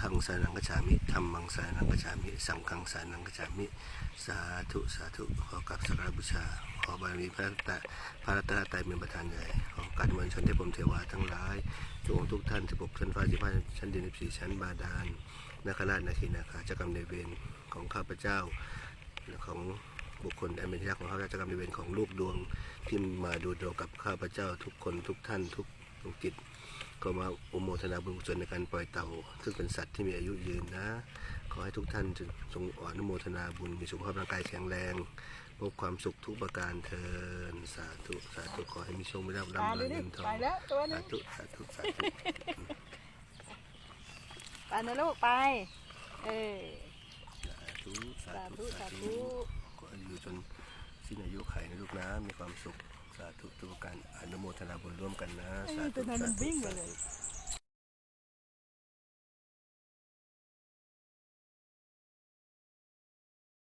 ธังสานังกัจฉามิธรรมังสานังกัจฉามิ สังฆังสานังกัจฉามิ สาธุสาธุขอกราบสักการบูชา ขอบารมีพระรัตนพระรัตนตรัยเป็นประธานใหญ่ ของการมวลชนเทพพรหมเทวาทั้งหลายทุกองทุกท่านสิบหกชั้นฟ้าสิบห้าชั้นดินสิบสี่ชั้นบาดาลนาคราชนาคีนาคาเจ้ากรรมนเวรของข้าพเจ้าของบุคคลอันเป็นที่รักของข้าพเจ้าเจ้ากรรมนเวรของลูกดวงที่มาดูดวงกับข้าพเจ้าทุกคนทุกท่านทุก ดวงจิตก็มาอุโมทนาบุญกุศลในการปล่อยเต่า ซึ่งเป็นสัตว์ที่มีอายุยืนนะ ขอให้ทุกท่านจงอนุโมทนาบุญมีสุขภาพร่างกายแข็งแรงพบความสุขทุกประการเทินสาธุสาธุขอให้มีโชคมีลาภตาร่ำรดูวยดิเงินทองไปแล้วตัวหนึสางธุสาธุสาธุไปนะลูกไป เออสาธุสาสาธุธุสาสาธุธุขอให้อยู่จนสิ้นอายุไขนะลูกนะมีความสุข สาธุทุกประการอนุโมทนาบุญร่วมกันนะเอ้สายธุตัวนั้นสามันธุวิ่งไปสาเลยธุ